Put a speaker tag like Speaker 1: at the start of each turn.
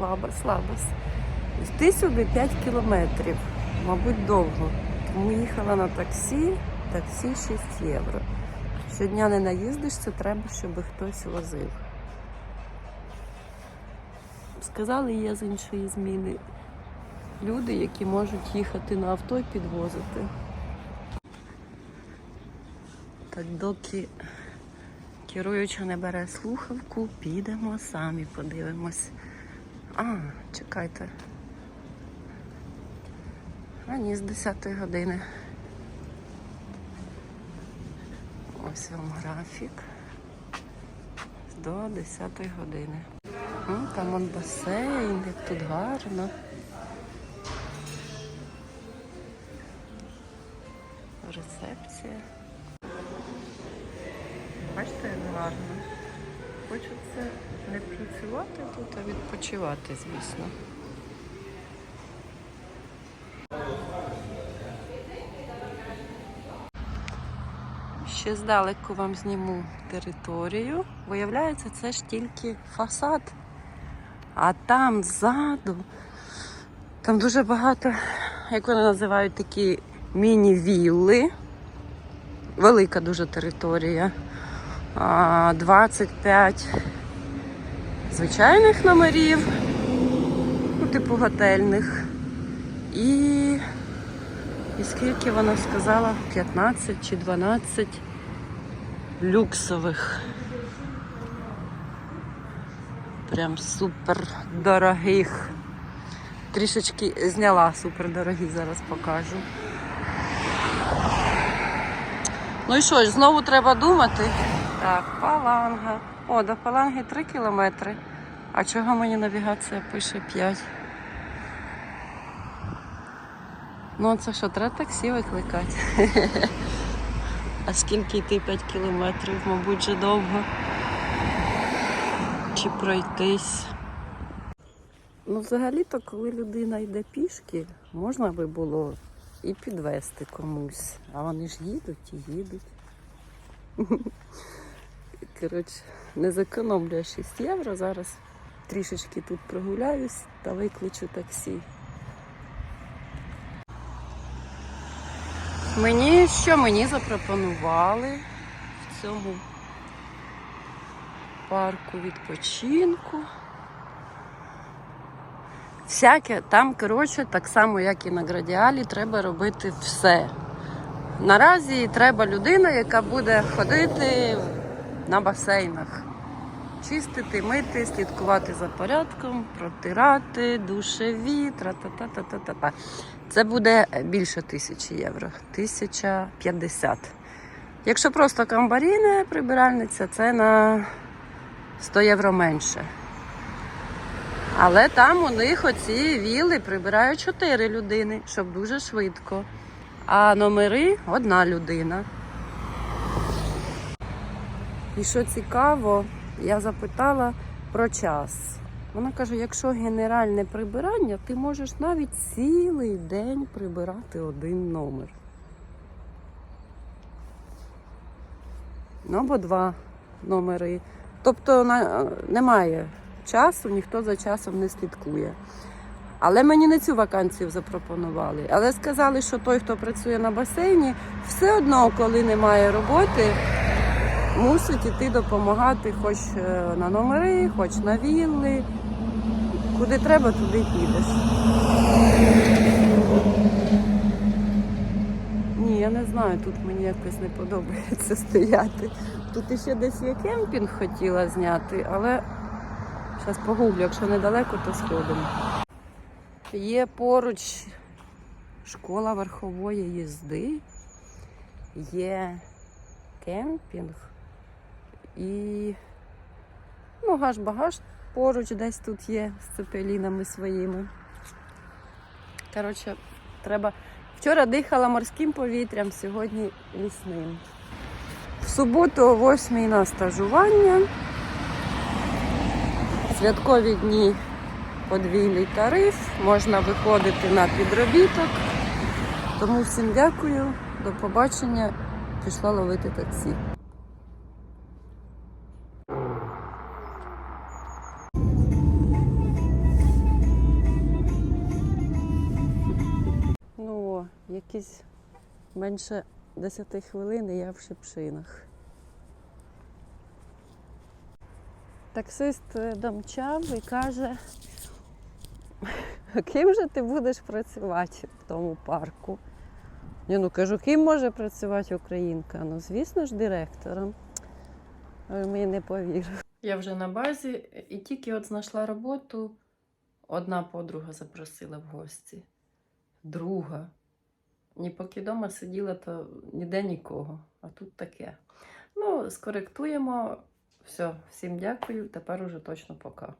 Speaker 1: Лабас, лабас. Йти сюди 5 кілометрів, мабуть, довго. Тому їхала на таксі, таксі 6 євро. Щодня не наїздишся, треба, щоб хтось возив. Сказали, є з іншої зміни люди, які можуть їхати на авто і підвозити. Так доки керуюча не бере слухавку, підемо самі подивимось. А, чекайте. А з 10 години. Ось вам графік. До 10 години. М, Там он басейн, як тут гарно. Рецепція. Бачите, як гарно. Хочеться не працювати тут, а відпочивати, звісно. Ще здалеку вам зніму територію. Виявляється, це ж тільки фасад. А там ззаду, там дуже багато, як вони називають, такі міні-вілли. Велика дуже територія. А, 25 звичайних номерів, ну, типу готельних. І, і скільки вона сказала? 15 чи 12 люксових. Прям супер дорогих. Трішечки зняла супер дорогі, зараз покажу. Ну і що ж, знову треба думати. Так, паланга. О, до паланги 3 кілометри. А чого мені навігація пише 5? Ну, це що, треба таксі викликати. А скільки йти 5 кілометрів, мабуть, вже довго. Чи пройтись. Ну, взагалі-то, коли людина йде пішки, можна би було і підвести комусь. А вони ж їдуть і їдуть. Коротше, не зекономлюю 6 євро. Зараз трішечки тут прогуляюсь та викличу таксі. Мені що мені запропонували в цьому парку відпочинку. Всяке там, коротше, так само, як і на градіалі, треба робити все. Наразі треба людина, яка буде ходити на басейнах, чистити, мити, слідкувати за порядком, протирати, душеві, тра-та-та-та-та-та. Це буде більше тисячі євро, тисяча п'ятдесят. Якщо просто камбаріне прибиральниця, це на 100 євро менше. Але там у них оці віли прибирають 4 людини, щоб дуже швидко. А номери одна людина. І що цікаво, я запитала про час. Вона каже, якщо генеральне прибирання, ти можеш навіть цілий день прибирати один номер. Ну або два номери. Тобто немає часу, ніхто за часом не слідкує. Але мені не цю вакансію запропонували. Але сказали, що той, хто працює на басейні, все одно, коли немає роботи, мусить іти допомагати хоч е, на номери, хоч на вілли. Куди треба, туди підеш. Ні, я не знаю, тут мені якось не подобається стояти. Тут іще десь є кемпінг хотіла зняти, але зараз погуглю, якщо недалеко, то сходимо. Є поруч школа верхової їзди, є кемпінг і ну, гаш-багаж поруч десь тут є з цепелінами своїми. Коротше, треба. Вчора дихала морським повітрям, сьогодні лісним. В суботу о 8 на стажування. Святкові дні подвійний тариф, можна виходити на підробіток. Тому всім дякую, до побачення. Пішла ловити таксі. Якісь менше 10 хвилин і я в шипшинах. Таксист е, домчав і каже, ким же ти будеш працювати в тому парку? Я ну кажу, ким може працювати українка? Ну, звісно ж, директором. Але мені не повірив. Я вже на базі і тільки от знайшла роботу, одна подруга запросила в гості, друга. Ні поки вдома сиділа, то ніде нікого. А тут таке. Ну, скоректуємо. Все, всім дякую. Тепер уже точно пока.